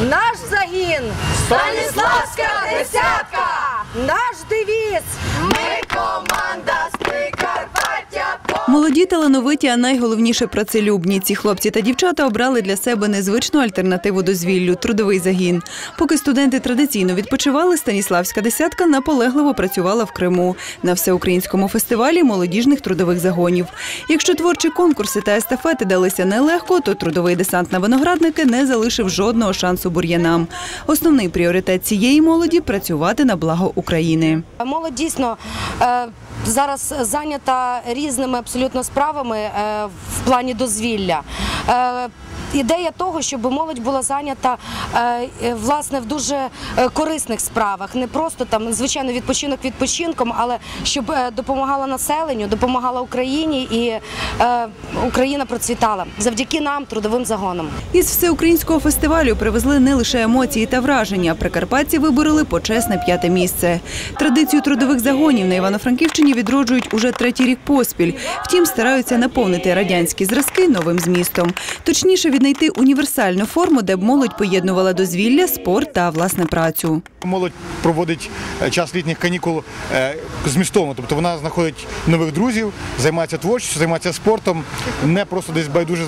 Наш загін Станіславська десятка! Наш Молоді, талановиті, а найголовніше працелюбні. Ці хлопці та дівчата обрали для себе незвичну альтернативу дозвіллю – трудовий загін. Поки студенти традиційно відпочивали, Станіславська десятка наполегливо працювала в Криму на всеукраїнському фестивалі молодіжних трудових загонів. Якщо творчі конкурси та естафети далися нелегко, то трудовий десант на виноградники не залишив жодного шансу бур'янам. Основний пріоритет цієї молоді – працювати на благо України. Молодь дійсно е, зараз зайнята різними абсолютно справами е, в плані дозвілля. Ідея того, щоб молодь була зайнята е, е, власне в дуже е, корисних справах, не просто там звичайно відпочинок відпочинком, але щоб допомагала населенню, допомагала Україні і Україна процвітала завдяки нам, трудовим загонам. Із всеукраїнського фестивалю привезли не лише емоції та враження. Прикарпатці вибороли почесне п'яте місце. Традицію трудових загонів на Івано-Франківщині відроджують уже третій рік поспіль. Втім, стараються наповнити радянські зразки новим змістом. Точніше, віднайти універсальну форму, де б молодь поєднувала дозвілля, спорт та власне працю. Молодь проводить е, час літніх канікул е, змістовно, тобто вона знаходить нових друзів, займається творчістю, займається спортом, не просто десь байдуже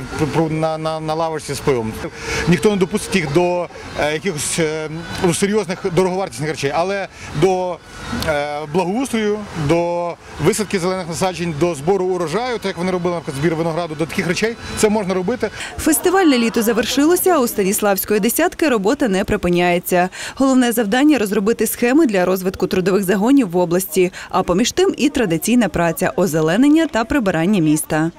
на, на, на лавочці з пивом. Ніхто не допустить їх до е, якихось ну, серйозних дороговартісних речей, але до благоустрою, до висадки зелених насаджень, до збору урожаю, так як вони робили, наприклад, збір винограду, до таких речей це можна робити. Фестивальне літо завершилося, а у Станіславської десятки робота не припиняється. Головне завдання розробити схеми для розвитку трудових загонів в області, а поміж тим і традиційна праця, озеленення та прибирання міста.